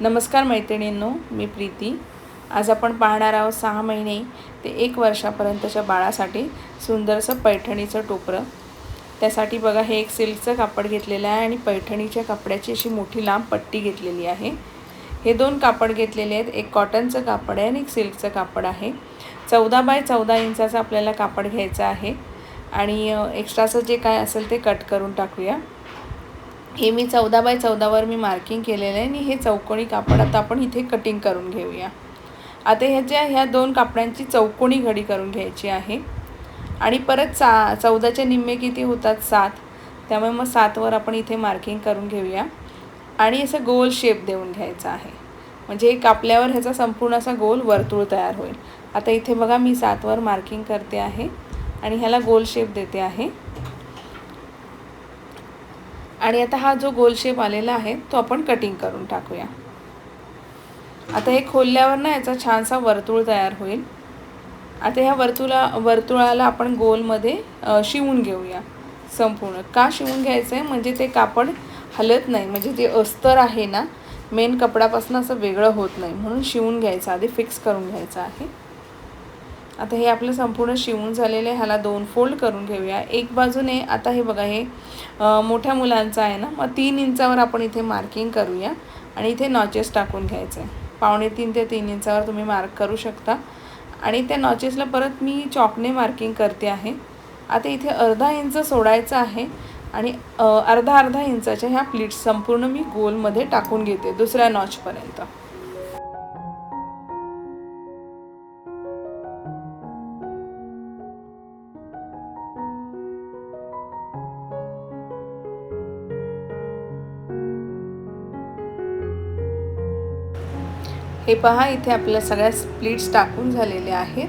नमस्कार मैत्रिणींनो मी प्रीती. आज आपण पाहणार आहोत सहा महिने ते एक वर्षापर्यंतच्या बाळासाठी सुंदरसं पैठणीचं टोपरं. त्यासाठी बघा हे एक सिल्कचं कापड घेतलेलं आहे आणि पैठणीच्या कपड्याची अशी मोठी लांब पट्टी घेतलेली आहे. हे दोन कापड घेतलेले आहेत. एक कॉटनचं कापड आहे आणि एक सिल्कचं कापड आहे. चौदा बाय चौदा इंचाचं आपल्याला कापड घ्यायचं आहे. आणि एक्स्ट्राचं जे काय असेल ते कट करून टाकूया. हे मी चौदा बाय चौदावर मी मार्किंग केलेलं आहे आणि हे चौकोनी कापड आता आपण इथे कटिंग करून घेऊया. आता ह्याच्या ह्या दोन कापडांची चौकोनी घडी करून घ्यायची आहे. आणि परत सा चौदाचे निम्मे किती होतात? सात. त्यामुळे मग सातवर आपण इथे मार्किंग करून घेऊया. आणि असं गोल शेप देऊन घ्यायचा आहे. म्हणजे हे कापल्यावर ह्याचा संपूर्ण असा गोल वर्तुळ तयार होईल. आता इथे बघा मी सातवर मार्किंग करते आहे. आणि ह्याला गोल शेप देते आहे. आणि आता हा जो गोल शेप आलेला आहे तो आपण कटिंग करून टाकूया. आता हे खोलल्यावर ना याचा छानसा वर्तुळ तयार होईल. आता ह्या वर्तुळा वर्तुळाला आपण गोलमध्ये शिवून घेऊया. संपूर्ण. का शिवून घ्यायचं आहे म्हणजे ते कापड हलत नाही. म्हणजे जे अस्तर आहे ना मेन कपडापासून असं वेगळं होत नाही. म्हणून शिवून घ्यायचं. आधी फिक्स करून घ्यायचं आहे. आता हे आपलं संपूर्ण शिवून झालेलं आहे. ह्याला दोन फोल्ड करून घेऊया. एक बाजूने आता हे बघा हे मोठ्या मुलांचं आहे ना मग तीन इंचावर आपण इथे मार्किंग करूया. आणि इथे नॉचेस टाकून घ्यायचं. आहे पावणे तीन ते तीन इंचावर तुम्ही मार्क करू शकता. आणि त्या नॉचेसला परत मी चॉकने मार्किंग करते आहे. आता इथे अर्धा इंच सोडायचं आहे. आणि अर्धा अर्धा इंचाच्या ह्या प्लीट्स संपूर्ण मी गोलमध्ये टाकून घेते दुसऱ्या नॉचपर्यंत हे पहा इथे आपल्या सगळ्या स्प्लिट्स टाकून झालेल्या आहेत.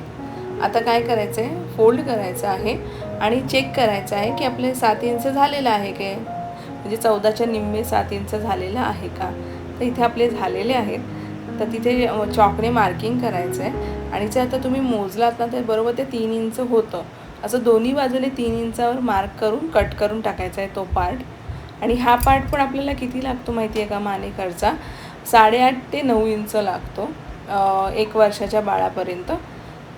आता काय करायचं आहे फोल्ड करायचं आहे आणि चेक करायचं आहे की आपले सात इंच झालेलं आहे काय म्हणजे चौदाच्या निम्मे सात इंच झालेलं आहे का? तर इथे आपले झालेले आहेत. तर तिथे चॉकने मार्किंग करायचं आहे आणि जे आता तुम्ही मोजलात ना तर बरोबर ते तीन इंच होतं. असं दोन्ही बाजूने तीन इंचावर मार्क करून कट करून टाकायचा आहे तो पार्ट आणि हा पार्ट पण आपल्याला किती लागतो माहिती आहे का मानेकरचा साडेआठ ते नऊ इंच लागतो एक वर्षाच्या बाळापर्यंत.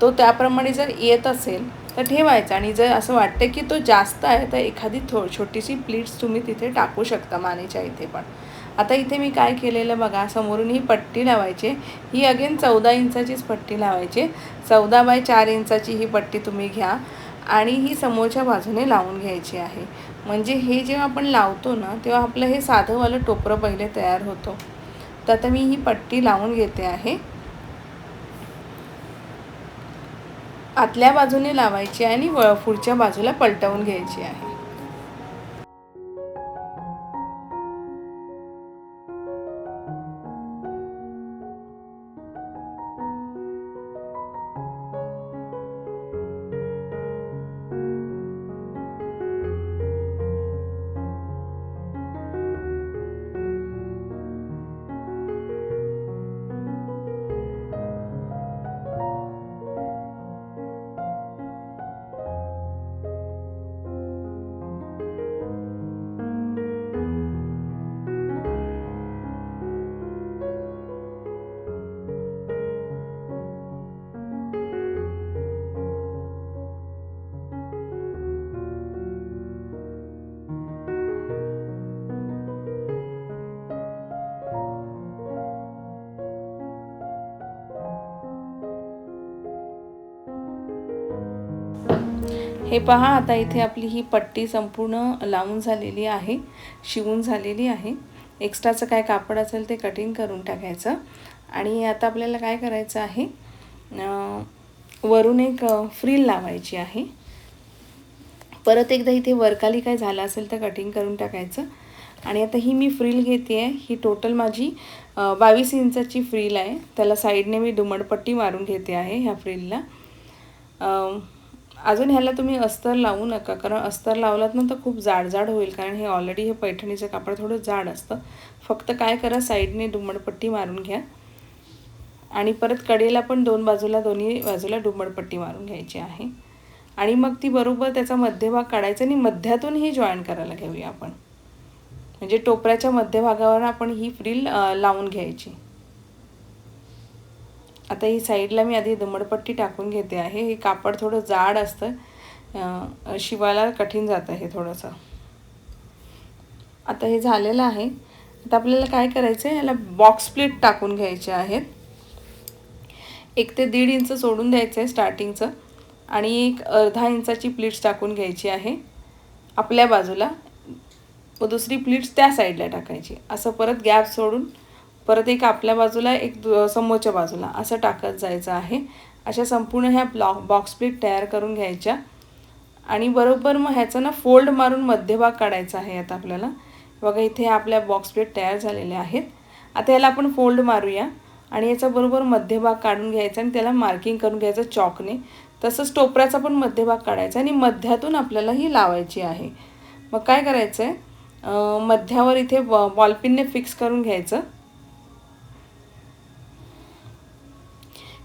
तो त्याप्रमाणे जर येत असेल तर ठेवायचा आणि जर असं वाटतं की तो जास्त आहे तर एखादी थो छोटीशी प्लीट्स तुम्ही तिथे टाकू शकता मानेच्या इथे पण. आता इथे मी काय केलेलं बघा समोरून ही पट्टी लावायची. ही अगेन चौदा इंचाचीच पट्टी लावायची. चौदा बाय चार इंचाची ही पट्टी तुम्ही घ्या आणि ही समोरच्या बाजूने लावून घ्यायची आहे. म्हणजे हे जेव्हा आपण लावतो ना तेव्हा आपलं हे साधंवालं टोपरं पहिले तयार होतं. तर आता मी ही पट्टी लावून घेते आहे. आतल्या बाजूने लावायची आणि व पुढच्या बाजूला पलटवून घ्यायची आहे. हे पहा आता इथे आपली ही पट्टी संपूर्ण लावून झालेली आहे शिवून झालेली आहे. एक्स्ट्राचं काय कापड असेल ते कटिंग करून टाकायचं. आणि आता आपल्याला काय करायचं आहे वरून एक फ्रील लावायची आहे. परत एकदा इथे वरकाली काय झालं असेल तर कटिंग करून टाकायचं. आणि आता ही मी फ्रील घेते आहे ही टोटल माझी बावीस इंचाची फ्रील आहे. त्याला साईडने मी दुमडपट्टी मारून घेते आहे ह्या फ्रीलला. अजून ह्याला तुम्ही अस्तर लावू नका कारण अस्तर लावलात ना तर खूप जाड जाड होईल कारण हे ऑलरेडी हे पैठणीचं कापड थोडं जाड असतं. फक्त काय करा साईडने दुमडपट्टी मारून घ्या. आणि परत कडेला पण दोन बाजूला दोन्ही बाजूला डुंबडपट्टी मारून घ्यायची आहे. आणि मग ती बरोबर त्याचा मध्यभाग काढायचा आणि मध्यातून ही जॉईन करायला घेऊया आपण. म्हणजे टोपऱ्याच्या मध्यभागावर आपण ही फ्रील लावून घ्यायची. आता ही साईडला मी आधी दमडपट्टी टाकून घेते आहे. हे कापड थोडं जाड असतं. शिवायला कठीण जातं हे थोडंसं. आता हे झालेलं आहे. आता आपल्याला काय करायचं आहे याला बॉक्स प्लेट टाकून घ्यायचे आहेत. एक ते दीड इंच सोडून द्यायचं आहे स्टार्टिंगचं आणि एक अर्धा इंचाची प्लीट्स टाकून घ्यायची आहे. आपल्या बाजूला. व दुसरी प्लीट्स त्या साईडला टाकायची. असं परत गॅप सोडून परत एक आपल्या बाजूला एक दु- समोरच्या बाजूला असं टाकत जायचं आहे. अशा संपूर्ण ह्या ब्लॉक बॉक्स प्लेट तयार करून घ्यायच्या. आणि बरोबर मग ह्याचं ना फोल्ड मारून मध्यभाग काढायचा आहे आता आपल्याला. बघा इथे आपल्या बॉक्स प्लेट तयार झालेल्या आहेत. आता याला आपण फोल्ड मारूया. आणि याचा बरोबर मध्यभाग काढून घ्यायचा आणि त्याला मार्किंग करून घ्यायचं चॉकने तसंच टोपऱ्याचा पण मध्यभाग काढायचा आणि मध्यातून आपल्याला ही लावायची आहे. मग काय करायचं आहे मध्यावर इथे बॉ बॉलपिनने फिक्स करून घ्यायचं.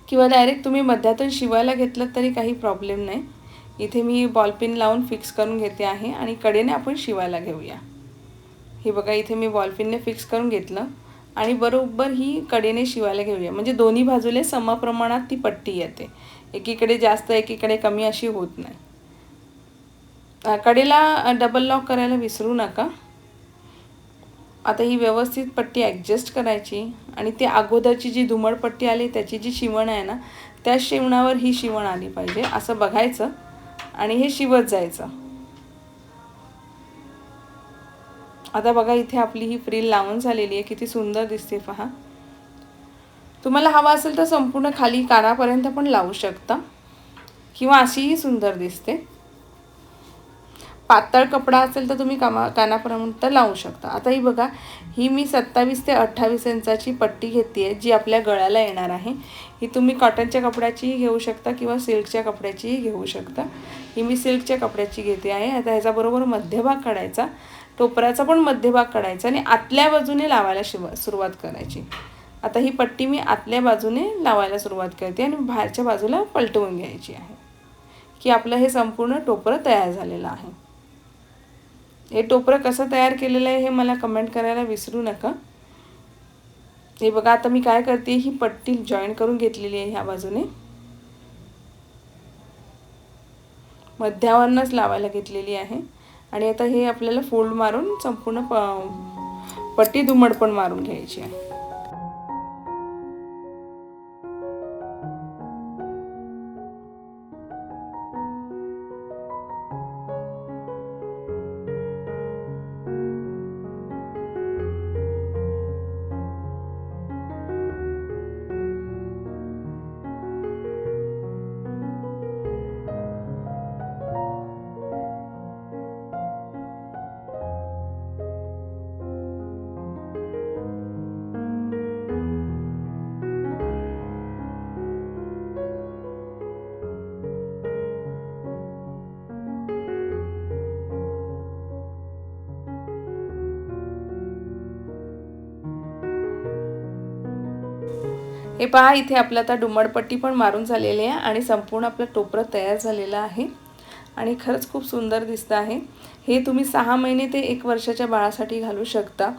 किंवा डायरेक्ट तुम्ही मध्यातून शिवायला घेतलं तरी काही प्रॉब्लेम नाही. इथे मी बॉलपिन लावून फिक्स करून घेते आहे आणि कडेने आपण शिवायला घेऊया. हे बघा इथे मी बॉलपिनने फिक्स करून घेतलं आणि बरोबर ही कडेने शिवायला घेऊया. म्हणजे दोन्ही बाजूला समप्रमाणात ती पट्टी येते. एकीकडे जास्त एकीकडे कमी अशी होत नाही. कडेला डबल लॉक करायला विसरू नका. आता ही व्यवस्थित पट्टी ॲडजस्ट करायची आणि ती अगोदरची जी धुमडपट्टी आली त्याची जी शिवण आहे ना त्या शिवणावर ही शिवण आली पाहिजे असं बघायचं आणि हे शिवत जायचं. आता बघा इथे आपली ही फ्रील लावून झालेली आहे किती सुंदर दिसते पहा. तुम्हाला हवा असेल तर संपूर्ण खाली कानापर्यंत पण लावू शकता किंवा अशीही सुंदर दिसते. पातळ कपडा असेल तर तुम्ही कामा कानापर्यंत लावू शकता. आता ही बघा ही मी सत्तावीस ते अठ्ठावीस इंचाची पट्टी घेते आहे जी आपल्या गळ्याला येणार आहे. ही तुम्ही कॉटनच्या कपड्याचीही घेऊ शकता किंवा सिल्कच्या कपड्याचीही घेऊ शकता. ही मी सिल्कच्या कपड्याची घेते आहे. आता ह्याच्याबरोबर मध्यभाग काढायचा. टोपऱ्याचा पण मध्यभाग काढायचा आणि आतल्या बाजूने लावायला शिवा सुरुवात करायची. आता ही पट्टी मी आतल्या बाजूने लावायला सुरुवात करते आणि बाहेरच्या बाजूला पलटवून घ्यायची आहे. की आपलं हे संपूर्ण टोपरं तयार झालेलं आहे. हे टोपरं कसं तयार केलेलं आहे हे मला कमेंट करायला विसरू नका. हे बघा आता मी काय करते ही पट्टी जॉईन करून घेतलेली आहे ह्या बाजूने. मध्यावरनंच लावायला घेतलेली आहे. आणि आता हे आपल्याला फोल्ड मारून संपूर्ण प पट्टी दुमड पण मारून घ्यायची आहे. हे पहा इथे आपलं आता डुमडपट्टी पण मारून झालेली आहे आणि संपूर्ण आपलं टोपरं तयार झालेलं आहे. आणि खरंच खूप सुंदर दिसतं आहे. हे तुम्ही सहा महिने ते एक वर्षाच्या बाळासाठी घालू शकता.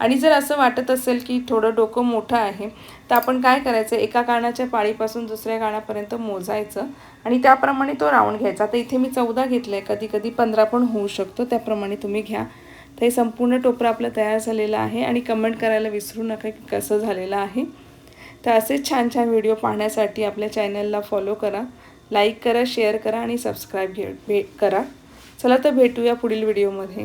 आणि जर असं वाटत असेल की थोडं डोकं मोठं आहे तर आपण काय करायचं? एका कानाच्या पाळीपासून दुसऱ्या कानापर्यंत मोजायचं. आणि त्याप्रमाणे तो राऊंड घ्यायचा. आता इथे मी चौदा घेतलं आहे कधी कधी पंधरा पण होऊ शकतो. त्याप्रमाणे तुम्ही घ्या. तर हे संपूर्ण टोपरं आपलं तयार झालेलं आहे. आणि कमेंट करायला विसरू नका की कसं झालेलं आहे. तर असेच छान छान व्हिडिओ पाहण्यासाठी आपल्या चॅनलला फॉलो करा लाईक करा शेअर करा आणि सबस्क्राईब घे भे करा. चला तर भेटूया पुढील व्हिडिओमध्ये